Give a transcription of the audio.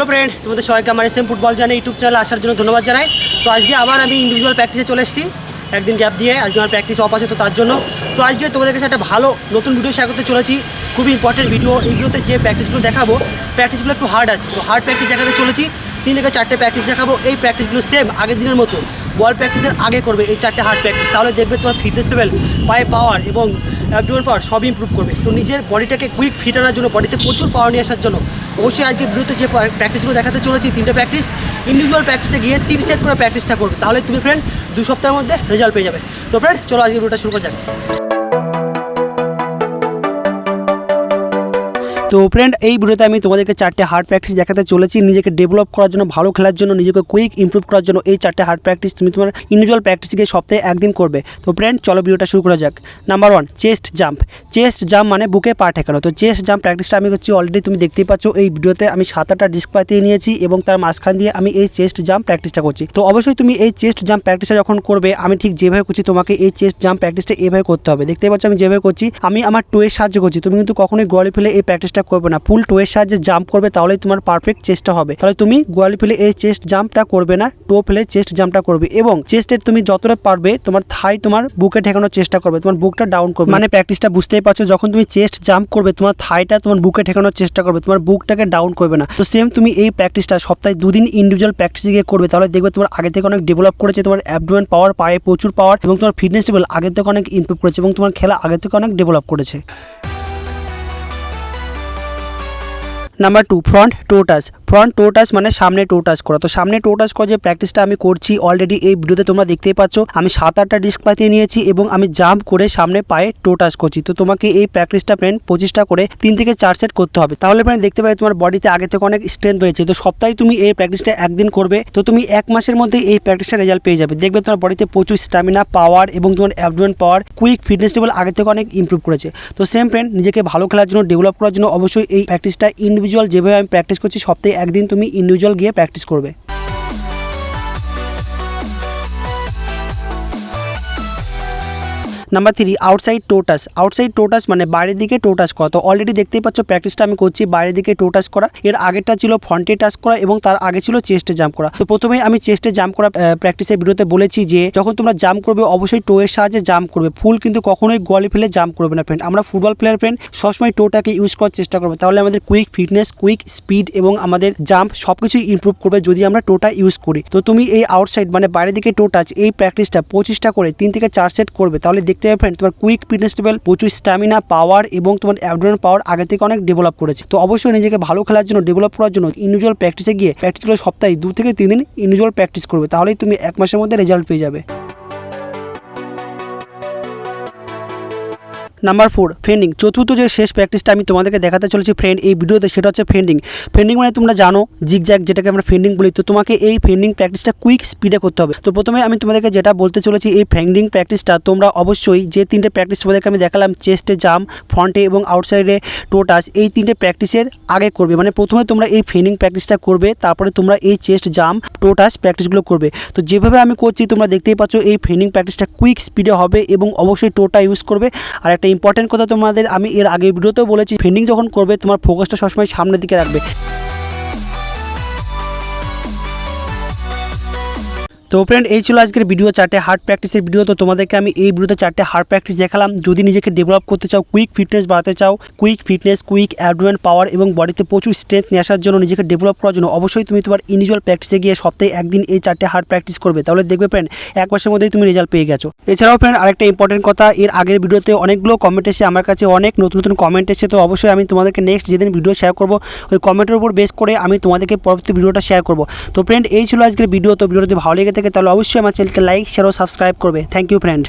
Hello friend তোমাদের সবাইকে আমার এসএম ফুটবল জানে ইউটিউব চ্যানেলে আসার জন্য ধন্যবাদ জানাই। তো আজকে আবার আমি ইন্ডিভিজুয়াল প্র্যাকটিসে চলে এসেছি। একদিন গ্যাপ দিয়ে আজকে আমার প্র্যাকটিস অফ আছে তো তার জন্য। তো আজকে তোমাদের কাছে একটা ভালো নতুন ভিডিও শেয়ার করতে চলেছি। খুবই ইম্পর্টেন্ট ভিডিও এই ভিডিওতে যে প্র্যাকটিসগুলো দেখাবো প্র্যাকটিসগুলো একটু হার্ড আছে। তো হার্ড প্র্যাকটিস দেখাতে চলেছি। তিন থেকে চারটে প্র্যাকটিস দেখাবো। এই প্র্যাকটিসগুলো সেম আগের দিনের মতো। বল প্র্যাকটিসের আগে করবে এই চারটে হার্ড প্র্যাকটিস তাহলে দেখবে তোমার ফিটনেস লেভেল পায়ে পাওয়ার এবং অ্যাবডোমেন পাওয়ার সব ইম্প্রুভ করবে। তো নিজের বডিটাকে কুইক ফিট আনার জন্য বডিতে প্রচুর পাওয়ার নিয়ে আসার জন্য অবশ্যই আজকে ভিডিওতে যে প্র্যাকটিসগুলো দেখাতে চলেছি, তিনটে প্র্যাকটিস ইন্ডিভিজুয়াল প্র্যাকটিসে গিয়ে তিন সেট করে প্র্যাকটিসটা করবে। তাহলে তুমি ফ্রেন্ড দু সপ্তাহের মধ্যে রেজাল্ট পেয়ে যাবে। তো ফ্রেন্ড চলো আজকে ভিডিওটা শুরু করা যাক। তো ফ্রেন্ড এই ভিডিওতে আমি তোমাদেরকে চারটে হার্ড প্র্যাকটিস দেখাতে চলেছি। নিজেকে ডেভেলপ করার জন্য, ভালো খেলার জন্য, নিজেকে কুইক ইমপ্রুভ করার জন্য এই চারটে হার্ড প্র্যাকটিস তুমি তোমার ইন্ডিভিজুয়াল প্র্যাকটিস গিয়ে সপ্তাহে একদিন করবে। তো ফ্রেন্ড চলো ভিডিওটা শুরু করা যাক। Number one chest jump chest jump মানে বুকে পা ঠেকানো। তো চেস্ট জাম্প প্র্যাকটিসটা আমি করছি অলরেডি তুমি দেখতেই পাচ্ছ, এই ভিডিওতে আমি সাত আটটা ডিস্ক পাতিয়ে নিয়েছি এবং তার মাঝখান দিয়ে আমি এই চেস্ট জাম্প প্র্যাকটিসটা করছি। তো অবশ্যই তুমি এই চেস্ট জাম্প প্র্যাকটিসটা যখন করবে, আমি ঠিক যেভাবে করছি, তোমাকে এই চেস্ট জাম্প প্র্যাকটিসটা এভাবে করতে হবে। দেখতে পাচ্ছ, আমি যেভাবে করছি, আমি আমার টোয়ের সাহায্য করছি। তুমি কিন্তু কখনোই গোয়ালি ফেলে এই প্র্যাকটিসটা করবে না। ফুল টোয়ের সাহায্যে জাম্প করবে, তাহলেই তোমার পারফেক্ট চেষ্টা হবে। তাহলে তুমি গোয়ালি ফেলে এই চেস্ট জাম্পটা করবে না টো ফেলে চেস্ট জাম্পটা করবে এবং চেস্টের তুমি যতটা পারবে, তোমার থাই তোমার বুকে ঠেকানোর চেষ্টা করবে, তোমার বুকটা ডাউন করবে। মানে প্র্যাকটিসটা বুঝতেই পারছ, যখন তুমি চেস্ট জাম্প করবে, তোমার থাইটা তোমার বুকে ঠেকানোর চেষ্টা করবে, তোমার বুকটাকে ডাউন করবে না। তো সেম তুমি এই প্র্যাকটিসটা সপ্তাহে দুদিন ইন্ডিভিজুয়াল প্র্যাকটিস গিয়ে করবে, তাহলে দেখবে তোমার আগে থেকে অনেক ডেভেলপ করেছে, তোমার অ্যাবডোমেন পাওয়ার পায়ে প্রচুর পাওয়ার এবং তোমার ফিটনেস লেভেল আগে থেকে অনেক ইমপ্রুভ করেছে এবং তোমার খেলা আগে থেকে অনেক ডেভেলপ করেছে। Number two front toe touch front toe touch মানে সামনে টো টাচ করা। তো সামনে টো টাচ করা যে প্র্যাকটিসটা আমি করছি অলরেডি এই ভিডিওতে তোমরা দেখতেই পাচ্ছ, আমি সাত আটটা ডিস্ক পাতিয়ে নিয়েছি এবং আমি জাম্প করে সামনে পায়ে টো টাচ করছি। তো তোমাকে এই প্র্যাকটিসটা ফ্রেন্ড পঁচিশটা করে তিন থেকে চার সেট করতে হবে। তাহলে ফ্রেন্ড দেখতে পাই তোমার বডিতে আগে থেকে অনেক স্ট্রেংথ বেড়েছে তো সপ্তাহে তুমি এই প্র্যাকটিসটা একদিন করবে, তো তুমি এক মাসের মধ্যে এই প্র্যাকটিসটা রেজাল্ট পেয়ে যাবে। দেখবে তোমার বডিতে প্রচুর স্ট্যামিনা পাওয়ার এবং তোমার abdomen power quick fitness level আগে থেকে অনেক ইমপ্রুভ করেছে। তো সেম ফ্রেন্ড নিজেকে ভালো খেলার জন্য ডেভেলপ করার জন্য অবশ্যই এই প্র্যাকটিসটা ইন্ডিভিজুয়াল যেভাবে আমি প্র্যাকটিস করছি, সপ্তাহে একদিন তুমি ইন্ডিভিজুয়াল গিয়ে প্র্যাকটিস করবে। Number three outside toe touch outside toe touch মানে বাইরের দিকে টোটাস করা। তো অলরেডি দেখতেই পাচ্ছ প্র্যাকটিসটা আমি করছি বাইরের দিকে টোটাস করা। এর আগেরটা ছিল ফ্রন্টে টাচ করা এবং তার আগে ছিল চেস্টে জাম্প করা। তো প্রথমে আমি চেস্টে জাম্প করা প্র্যাকটিসের ভিডিওতে বলেছি যে, যখন তোমরা জাম্প করবে, অবশ্যই টোয়ের সাহায্যে জাম্প করবে। ফুল কিন্তু কখনোই গলে ফেলে জাম্প করবে না ফ্রেন্ড আমরা ফুটবল প্লেয়ার ফ্রেন্ড সবসময় টোটাকে ইউজ করার চেষ্টা করব। তাহলে আমাদের কুইক ফিটনেস কুইক স্পিড এবং আমাদের জাম্প সব কিছুই ইমপ্রুভ করবে যদি আমরা টোটা ইউজ করি। তো তুমি এই আউটসাইড মানে বাইরের দিকে টো টাচ এই প্র্যাকটিসটা পঁচিশটা করে তিন থেকে চার সেট করবে। তাহলে দেখতে পাবে ফ্রেন্ড তোমার কুইক ফিটনেস লেভেল প্রচুর স্ট্যামিনা পাওয়ার এবং তোমার অ্যাবডোমেন পাওয়ার আগে থেকে অনেক ডেভেলপ করেছে। তো অবশ্যই নিজেকে ভালো খেলার জন্য ডেভেলপ করার জন্য ইন্ডিভিজুয়াল প্র্যাকটিসে গিয়ে প্র্যাকটিসগুলো সপ্তাহে দু থেকে তিন দিন ইন্ডিভিজুয়াল প্র্যাকটিস করবে। তাহলেই তুমি এক মাসের মধ্যে রেজাল্ট পেয়ে যাবে। নাম্বার ফোর ফ্রেন্ডিং চতুর্থ যে শেষ প্র্যাকটিসটা আমি তোমাদেরকে দেখাতে চলেছি ফ্রেন্ড এই ভিডিওতে সেটা হচ্ছে ফ্রেন্ডিং ফ্রেন্ডিং মানে তোমরা জানো জিগ জিগজ্যাগ যেটাকে আমরা ফ্রেন্ডিং বলি, তো তোমাকে এই ফ্রেন্ডিং প্র্যাকটিসটা কুইক স্পিডে করতে হবে। তো প্রথমে আমি তোমাদেরকে যেটা বলতে চলেছি, এই ফ্রেন্ডিং প্র্যাকটিসটা তোমরা অবশ্যই যে তিনটে প্র্যাকটিস তোমাদেরকে আমি দেখালাম চেস্টে জাম ফ্রন্টে এবং আউটসাইডে টোটাস এই তিনটে প্র্যাকটিসের আগে করবে। মানে প্রথমে তোমরা এই ফ্রেন্ডিং প্র্যাকটিসটা করবে, তারপরে তোমরা এই চেস্ট জাম টোটাস প্র্যাকটিসগুলো করবে। তো যেভাবে আমি করছি, তোমরা দেখতেই পাচ্ছ, এই ফ্রেন্ডিং প্র্যাকটিসটা কুইক স্পিডে হবে এবং অবশ্যই টোটা ইউজ করবে। আর একটা ইম্পর্টেন্ট কথা তোমাদের আমি এর আগে ভিডিওতেও বলেছি ফেন্ডিং যখন করবে, তোমার ফোকাসটা সবসময় সামনের দিকে রাখবে। তো ফ্রেন্ড এই ছিল আজকের ভিডিও চারটে হার্ড প্র্যাকটিসের ভিডিও তো তোমাদেরকে আমি এই ভিডিওতে চারটে হার্ড প্র্যাকটিস দেখালাম। যদি নিজেকে ডেভেলপ করতে চাও কুইক ফিটনেস বাড়াতে চাও quick fitness quick abdomen power এবং বডিতে প্রচুর স্ট্রেংথ নিয়ে আসার জন্য নিজেকে ডেভেলপ করার জন্য অবশ্যই তুমি তোমার ইন্ডিভিজুয়াল প্র্যাকটিসে গিয়ে সপ্তাহে একদিন এই চারটে হার্ড প্র্যাকটিস করবে। তাহলে দেখবে ফ্রেন্ড এক মাসের মধ্যেই তুমি রেজাল্ট পেয়ে গেছো। এছাড়াও ফ্রেন্ড আরেকটা ইম্পর্টেন্ট কথা, এর আগের ভিডিওতে অনেকগুলো কমেন্ট এসে আমার কাছে অনেক নতুন নতুন কমেন্ট এসে তো অবশ্যই আমি তোমাদেরকে নেক্সট যেদিন ভিডিও শেয়ার করব, ওই কমেন্টের উপর বেস করে আমি তোমাদেরকে পরবর্তী ভিডিওটা শেয়ার করব। তো ফ্রেন্ড এই ছিল আজকের ভিডিও তো ভিডিও যদি ভালো লেগে থাকে তাহলে অবশ্যই আমার চ্যানেলকে লাইক শেয়ার ও সাবস্ক্রাইব করবে। Thank you friend